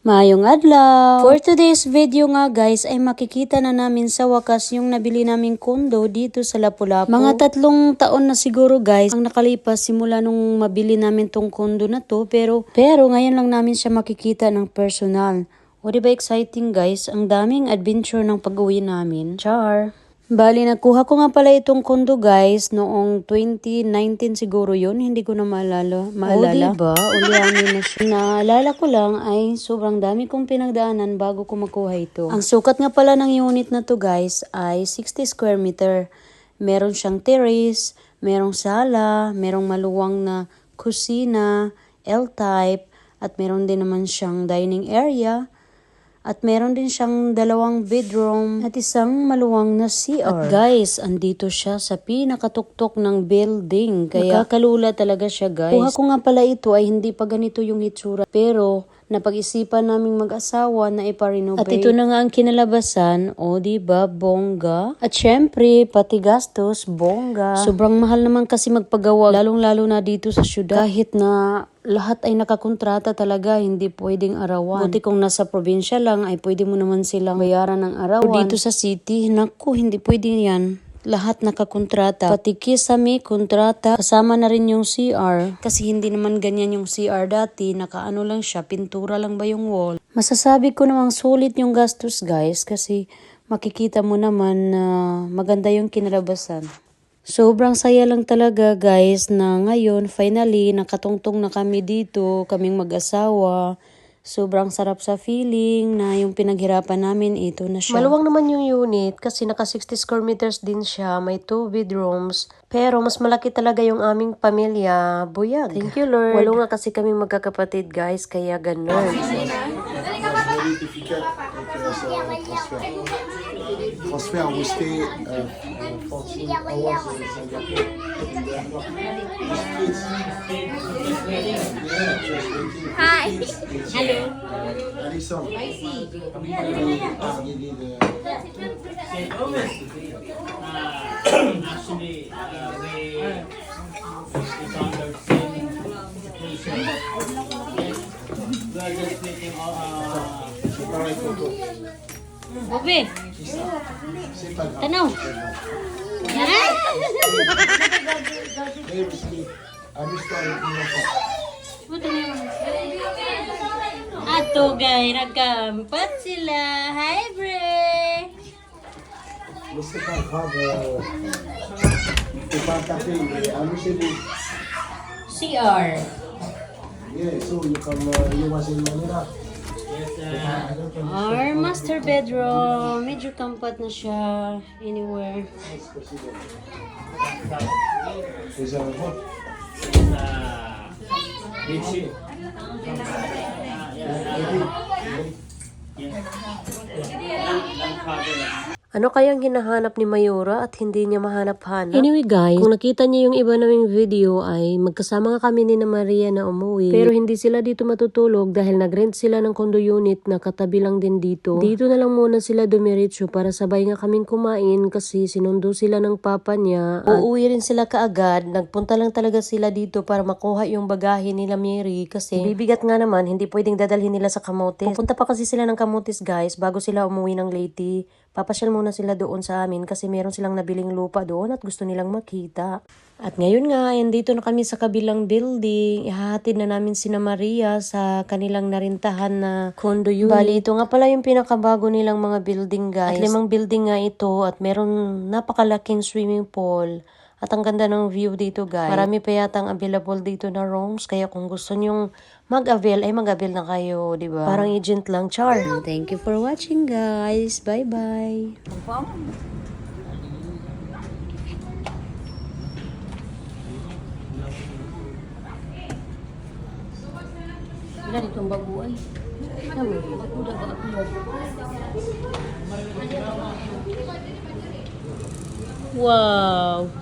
Mayong adlaw! For today's video nga guys ay makikita na namin sa wakas yung nabili naming kondo dito sa Lapu-Lapu. Mga tatlong taon na siguro guys ang nakalipas simula nung mabili namin tong kondo na to pero pero ngayon lang namin siya makikita ng personal. O diba exciting guys? Ang daming adventure ng pag-uwi namin. Char! Bali, nakuha ko nga pala itong kondo guys noong 2019 siguro yun. Hindi ko na maalala. maalala. O diba? Ulianin na siya. Naalala ko lang ay sobrang dami kong pinagdaanan bago ko makuha ito. Ang sukat nga pala ng unit na to guys ay 60 square meter. Meron siyang terrace, merong sala, merong maluwang na kusina, L-type, at meron din naman siyang dining area. At meron din siyang dalawang bedroom at isang maluwang na CR. At guys, andito siya sa pinakatuktok ng building. Kaya nakakalula talaga siya guys. Kuha ko nga pala ito ay hindi pa ganito yung itsura. Pero napag-isipan naming mag-asawa na iparenovate. At ito na nga ang kinalabasan. O di ba bongga? At syempre, pati gastos, bongga. Sobrang mahal naman kasi magpagawa. Lalong-lalo na dito sa syudad. Kahit na lahat ay nakakontrata talaga, hindi pwedeng arawan. Buti kung nasa probinsya lang, ay pwede mo naman silang bayaran ng arawan. O dito sa city, naku, hindi pwede yan. Lahat nakakontrata. Pati kisame, kontrata. Kasama na rin yung CR. Kasi hindi naman ganyan yung CR dati. Nakaano lang siya, pintura lang ba yung wall. Masasabi ko namang sulit yung gastos guys. Kasi makikita mo naman na maganda yung kinalabasan. Sobrang saya lang talaga guys na ngayon finally nakatungtong na kami dito, kaming mag-asawa. Sobrang sarap sa feeling na yung pinaghirapan namin ito na siya. Maluwang naman yung unit kasi naka 60 square meters din siya, may two bedrooms. Pero mas malaki talaga yung aming pamilya, buyag. Thank you Lord. Walo nga kasi kaming magkakapatid guys, kaya ganun. Euh, transfert. Transfert, vous Hello. Alison. I see. actually, uh, we it's under same situation. Yes. We are just waiting on uh. Bobe, tanaw. Rusli, amuse-toi avec mon enfant. Ato gay, nagkampat sila. Hi, Bre! Euh, c'est pas un café, mais amusez-vous. CR. Yeah, so you come, uh, you was in Manila. yes, uh, Our master bedroom. Medyo kampat na siya. Anywhere. Is that what? uh, Richie. Thank. Ano kayang hinahanap ni Mayura at hindi niya mahanap-hanap? Anyway guys, kung nakita niyo yung iba naming video ay magkasama nga kami ni na Maria na umuwi. Pero hindi sila dito matutulog dahil nag-rent sila ng condo unit na katabi lang din dito. Dito na lang muna sila dumiretso para sabay nga kaming kumain kasi sinundo sila ng papa niya. At uuwi rin sila kaagad. Nagpunta lang talaga sila dito para makuha yung bagahe nila Mary kasi bibigat nga naman, hindi pwedeng dadalhin nila sa Camotes. Pupunta pa kasi sila ng Camotes guys bago sila umuwi ng Leyte. Papasyal muna sila doon sa amin kasi meron silang nabiling lupa doon at gusto nilang makita. At ngayon nga, dito na kami sa kabilang building. Ihahatid na namin sina Maria sa kanilang narintahan na condo unit. Bali, ito nga pala yung pinakabago nilang mga building guys. At limang building nga ito at meron napakalaking swimming pool. At ang ganda ng view dito guys. Marami pa yatang available dito na rooms. Kaya kung gusto nyong mag-avail, ay mag-avail na kayo, di ba? Parang agent lang, char. Thank you for watching guys. Bye-bye. Ilan itong bago ay? Ba ako mo? Wow!